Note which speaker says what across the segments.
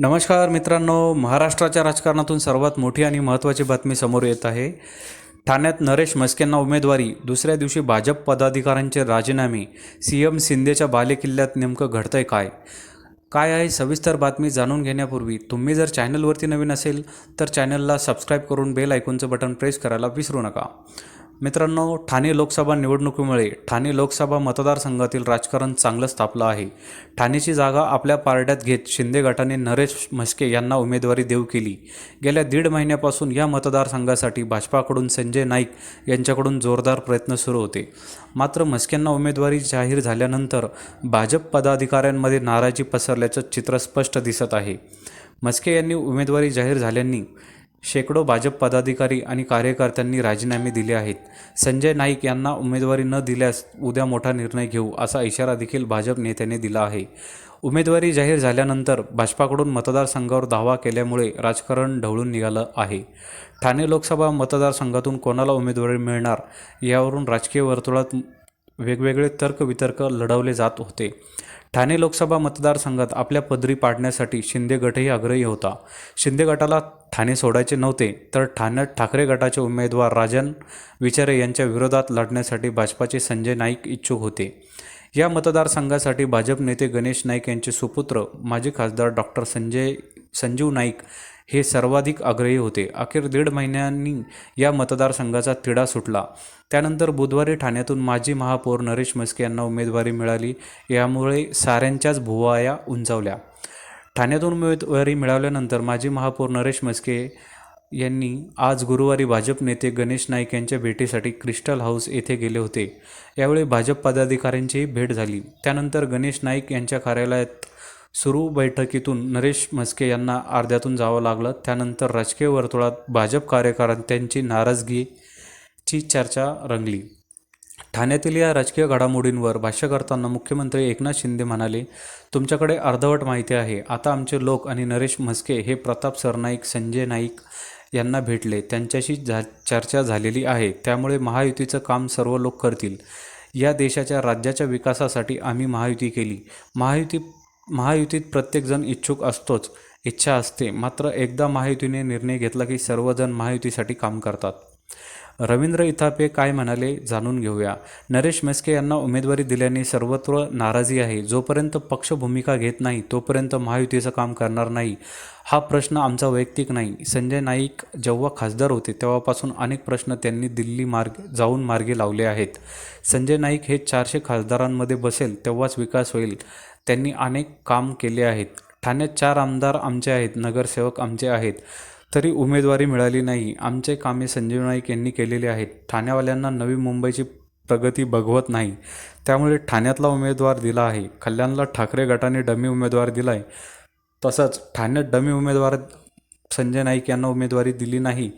Speaker 1: नमस्कार मित्रांनो महाराष्ट्राच्या राजकारणातून सर्वात मोठी आणि महत्त्वाची बातमी समोर येत आहे. ठाण्यात नरेश म्हस्केंना उमेदवारी दुसऱ्या दिवशी भाजप पदाधिकाऱ्यांचे राजीनामे सी एम शिंदेच्या बालेकिल्ल्यात नेमकं घडतंय काय? काय आहे? सविस्तर बातमी जाणून घेण्यापूर्वी तुम्ही जर चॅनलवरती नवीन असेल तर चॅनलला सबस्क्राईब करून बेल आयकॉनचं बटन प्रेस करायला विसरू नका. मित्रांनो ठाणे लोकसभा निवडणुकीमुळे ठाणे लोकसभा मतदारसंघातील राजकारण चांगलंच तापलं आहे. ठाणेची जागा आपल्या पारड्यात घेत शिंदे गटाने नरेश म्हस्के यांना उमेदवारी देऊ केली. गेल्या दीड महिन्यापासून या मतदारसंघासाठी भाजपाकडून संजय नाईक यांच्याकडून जोरदार प्रयत्न सुरू होते. मात्र म्हस्केंना उमेदवारी जाहीर झाल्यानंतर भाजप पदाधिकाऱ्यांमध्ये नाराजी पसरल्याचं चित्र स्पष्ट दिसत आहे. म्हस्के यांनी उमेदवारी जाहीर झाल्यांनी शेकडो भाजप पदाधिकारी आणि कार्यकर्त्यांनी राजीनामे दिले आहेत. संजय नाईक यांना उमेदवारी न दिल्यास उद्या मोठा निर्णय घेऊ असा इशारा देखील भाजप नेत्याने दिला आहे. उमेदवारी जाहीर झाल्यानंतर भाजपाकडून मतदारसंघावर दावा केल्यामुळे राजकारण ढवळून निघालं आहे. ठाणे लोकसभा मतदारसंघातून कोणाला उमेदवारी मिळणार यावरून राजकीय वर्तुळात वेगवेगळे तर्कवितर्क लढवले जात होते. ठाणे लोकसभा मतदारसंघात आपल्या पदरी पाडण्यासाठी शिंदे गटही आग्रही होता. शिंदे गटाला ठाणे सोडायचे नव्हते तर ठाण्यात ठाकरे गटाचे उमेदवार राजन विचारे यांच्या विरोधात लढण्यासाठी भाजपाचे संजय नाईक इच्छुक होते. या मतदारसंघासाठी भाजप नेते गणेश नाईक यांचे सुपुत्र माजी खासदार डॉक्टर संजय संजीव नाईक हे सर्वाधिक आग्रही होते. अखेर दीड महिन्यांनी या मतदारसंघाचा तिढा सुटला. त्यानंतर बुधवारी ठाण्यातून माजी महापौर नरेश म्हस्के यांना उमेदवारी मिळाली. यामुळे साऱ्यांच्याच भुवाया उंचावल्या. ठाण्यातून उमेदवारी मिळाल्यानंतर माजी महापौर नरेश म्हस्के यांनी आज गुरुवारी भाजप नेते गणेश नाईक यांच्या भेटीसाठी क्रिस्टल हाऊस येथे गेले होते. यावेळी भाजप पदाधिकाऱ्यांचीही भेट झाली. त्यानंतर गणेश नाईक यांच्या कार्यालयात सुरू बैठकीतून नरेश म्हस्के यांना अर्ध्यातून जावं लागलं. त्यानंतर राजकीय वर्तुळात भाजप कार्यकर्त्यांची नाराजगीची चर्चा रंगली. ठाण्यातील या राजकीय घडामोडींवर भाष्य करताना मुख्यमंत्री एकनाथ शिंदे म्हणाले तुमच्याकडे अर्धवट माहिती आहे. आता आमचे लोक आणि नरेश म्हस्के हे प्रताप सरनाईक संजय नाईक यांना भेटले. त्यांच्याशी झा चर्चा झालेली आहे. त्यामुळे महायुतीचं काम सर्व लोक करतील. या देशाच्या राज्याच्या विकासासाठी आम्ही महायुती केली. महायुती महायुतीत प्रत्येकजण इच्छुक असतोच इच्छा असते. मात्र एकदा महायुतीने निर्णय घेतला की सर्वजण महायुतीसाठी काम करतात. रवींद्र इथापे काय म्हणाले जाणून घेऊया. नरेश मेस्के यांना उमेदवारी दिल्याने सर्वत्र नाराजी आहे. जोपर्यंत पक्ष भूमिका घेत नाही तोपर्यंत महायुतीचं काम करणार नाही. हा प्रश्न आमचा वैयक्तिक नाही. संजय नाईक जेव्हा खासदार होते तेव्हापासून अनेक प्रश्न त्यांनी दिल्ली मार्ग जाऊन मार्गे लावले आहेत. संजय नाईक हे चारशे खासदारांमध्ये बसेल तेव्हाच विकास होईल. त्यांनी अनेक काम केले आहेत. ठाण्यात चार आमदार आमचे आहेत नगरसेवक आमचे आहेत. तरी उमेदवारी मिळाली नाही. आमचे कामे संजीव नाईक यांनी केलेले आहेत. ठाण्यावाल्यांना नवी मुंबईची प्रगती बघवत नाही. त्यामुळे ठाण्यातला उमेदवार दिला आहे. कल्याणला ठाकरे गटाने डमी उमेदवार दिला आहे तसंच ठाण्यात डमी उमेदवार संजय नाईक यांना उमेदवारी दिली नाही.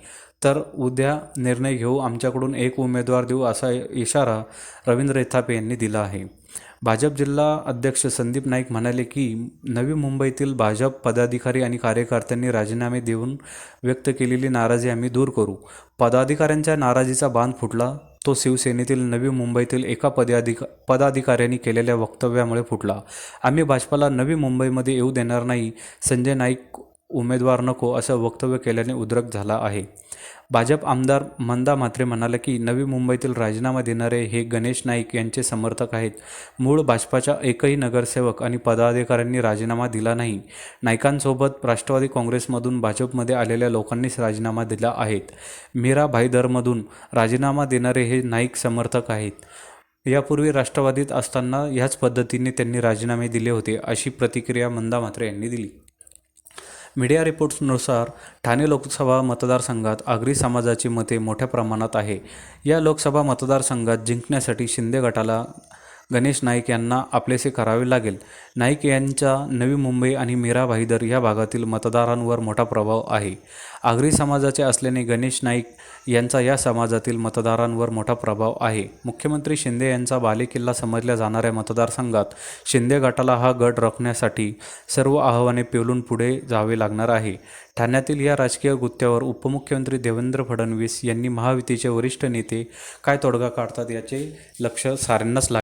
Speaker 1: तर उद्या निर्णय घेऊ. आमच्याकडून एक उमेदवार देऊ असा इशारा रवींद्र रेथापे यांनी दिला आहे. भाजप जिल्हा अध्यक्ष संदीप नाईक म्हणाले की नवी मुंबईतील भाजप पदाधिकारी आणि कार्यकर्त्यांनी राजीनामे देऊन व्यक्त केलेली नाराजी आम्ही दूर करू. पदाधिकाऱ्यांच्या नाराजीचा बांध फुटला तो शिवसेनेतील नवी मुंबईतील एका पदाधिका पदाधिकाऱ्यांनी केलेल्या वक्तव्यामुळे फुटला. आम्ही भाजपाला नवी मुंबईमध्ये येऊ देणार नाही संजय नाईक उमेदवार नको असं वक्तव्य केल्याने उद्रक झाला आहे. भाजप आमदार मंदा म्हात्रे म्हणाले की नवी मुंबईतील राजीनामा देणारे हे गणेश नाईक यांचे समर्थक आहेत. मूळ भाजपाच्या एकही नगरसेवक आणि पदाधिकाऱ्यांनी राजीनामा दिला नाही. नाईकांसोबत राष्ट्रवादी काँग्रेसमधून भाजपमध्ये आलेल्या लोकांनीच राजीनामा दिला आहेत मीरा भाईदरमधून राजीनामा देणारे हे नाईक समर्थक आहेत. यापूर्वी राष्ट्रवादीत असताना ह्याच पद्धतीने त्यांनी राजीनामे दिले होते अशी प्रतिक्रिया मंदा म्हात्रे यांनी दिली. मीडिया रिपोर्ट्सनुसार ठाणे लोकसभा मतदारसंघात आगरी समाजाची मते मोठ्या प्रमाणात आहे. या लोकसभा मतदारसंघात जिंकण्यासाठी शिंदे गटाला गणेश नाईक यांना आपलेसे करावे लागेल. नाईक यांचा नवी मुंबई आणि मीरा भाईदर या भागातील मतदारांवर मोठा प्रभाव आहे. आगरी समाजाचे असल्याने गणेश नाईक यांचा या समाजातील मतदारांवर मोठा प्रभाव आहे. मुख्यमंत्री शिंदे यांचा बालेकिल्ला समजल्या जाणाऱ्या मतदारसंघात शिंदे गटाला हा गट रोखण्यासाठी सर्व आव्हाने पेलून पुढे जावे लागणार आहे. ठाण्यातील या राजकीय गुत्त्यावर उपमुख्यमंत्री देवेंद्र फडणवीस यांनी महायुतीचे वरिष्ठ नेते काय तोडगा काढतात याचे लक्ष साऱ्यांनाच लागले.